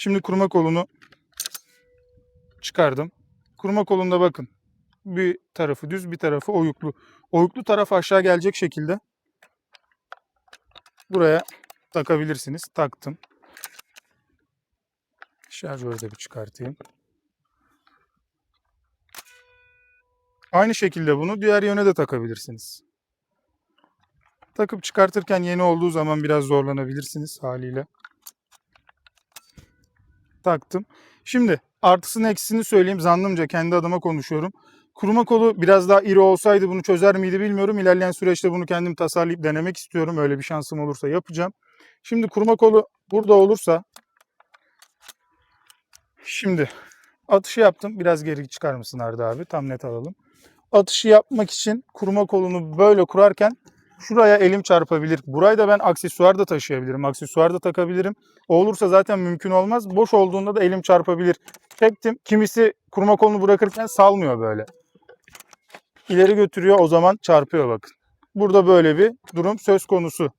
Şimdi kurma kolunu çıkardım. Kurma kolunda bakın. Bir tarafı düz, bir tarafı oyuklu. Oyuklu taraf aşağı gelecek şekilde buraya takabilirsiniz. Taktım. Şarjörü de bir çıkartayım. Aynı şekilde bunu diğer yöne de takabilirsiniz. Takıp çıkartırken yeni olduğu zaman biraz zorlanabilirsiniz haliyle. Taktım. Şimdi artısını eksisini söyleyeyim. Zannımca kendi adıma konuşuyorum. Kuruma kolu biraz daha iri olsaydı bunu çözer miydi bilmiyorum. İlerleyen süreçte bunu kendim tasarlayıp denemek istiyorum. Öyle bir şansım olursa yapacağım. Şimdi kuruma kolu burada olursa şimdi atışı yaptım. Biraz geri çıkar mısın Arda abi? Tam net alalım. Atışı yapmak için kuruma kolunu böyle kurarken şuraya elim çarpabilir. Burayı da ben aksesuar da taşıyabilirim. Aksesuar da takabilirim. O olursa zaten mümkün olmaz. Boş olduğunda da elim çarpabilir. Çektim. Kimisi kurma kolunu bırakırken salmıyor böyle. İleri götürüyor o zaman çarpıyor bakın. Burada böyle bir durum söz konusu.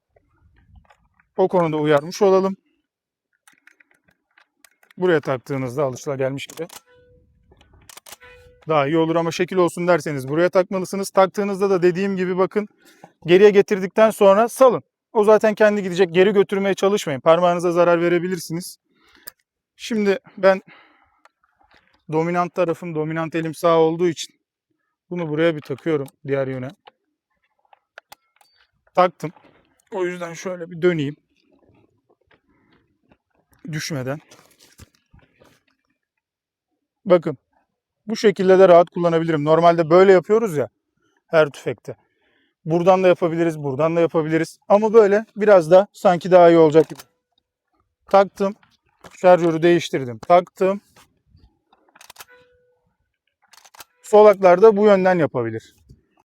O konuda uyarmış olalım. Buraya taktığınızda alışılagelmiş gibi daha iyi olur ama şekil olsun derseniz buraya takmalısınız. Taktığınızda da dediğim gibi bakın geriye getirdikten sonra salın. O zaten kendi gidecek. Geri götürmeye çalışmayın. Parmağınıza zarar verebilirsiniz. Şimdi ben dominant tarafım, dominant elim sağ olduğu için bunu buraya bir takıyorum diğer yöne. Taktım. O yüzden şöyle bir döneyim. Düşmeden. Bakın bu şekilde de rahat kullanabilirim. Normalde böyle yapıyoruz ya her tüfekte. Buradan da yapabiliriz, buradan da yapabiliriz. Ama böyle biraz da sanki daha iyi olacak gibi. Taktım. Şarjörü değiştirdim. Taktım. Solaklar da bu yönden yapabilir.